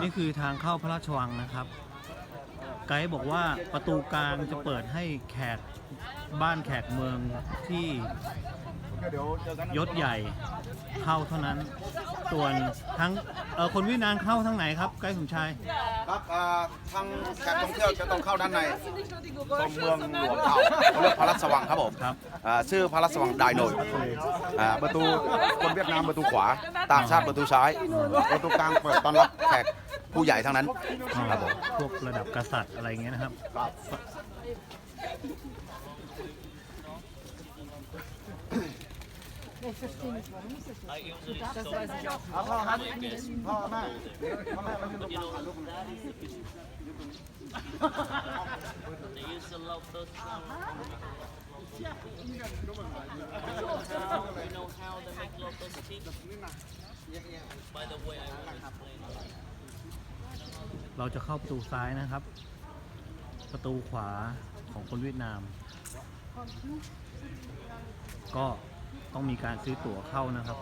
นี่คือทางเข้าพระราชวังนะครับ ไกด์บอกว่าประตูกลางจะเปิดให้แขกบ้านแขกเมืองที่ยศใหญ่เข้าเท่านั้นส่วนทั้งเออคนเวียดนามเข้าทั้งไหนครับ ไกด์สมชายครับอ่าทางแขกท่องเที่ยวจะต้องเข้าด้านในตรงเมืองหลวงเขาเรียกพระราชวังครับผมครับอ่าชื่อพระราชวังไดโนยอ่าประตูคนเวียดนามประตูขวา ต่างชาติประตูซ้าย ประตูกลางเปิดต้อนรับแขก ผู้ใหญ่ทั้งนั้น ครับผม พวกระดับกษัตริย์อะไรอย่างเงี้ยนะครับพ่อครับพ่อแม่พ่อแม่มายืนตรงกลางลูก เราจะเข้าประตูซ้ายนะครับ ประตูขวาของคนเวียดนาม ก็ต้องมีการซื้อตั๋วเข้านะครับ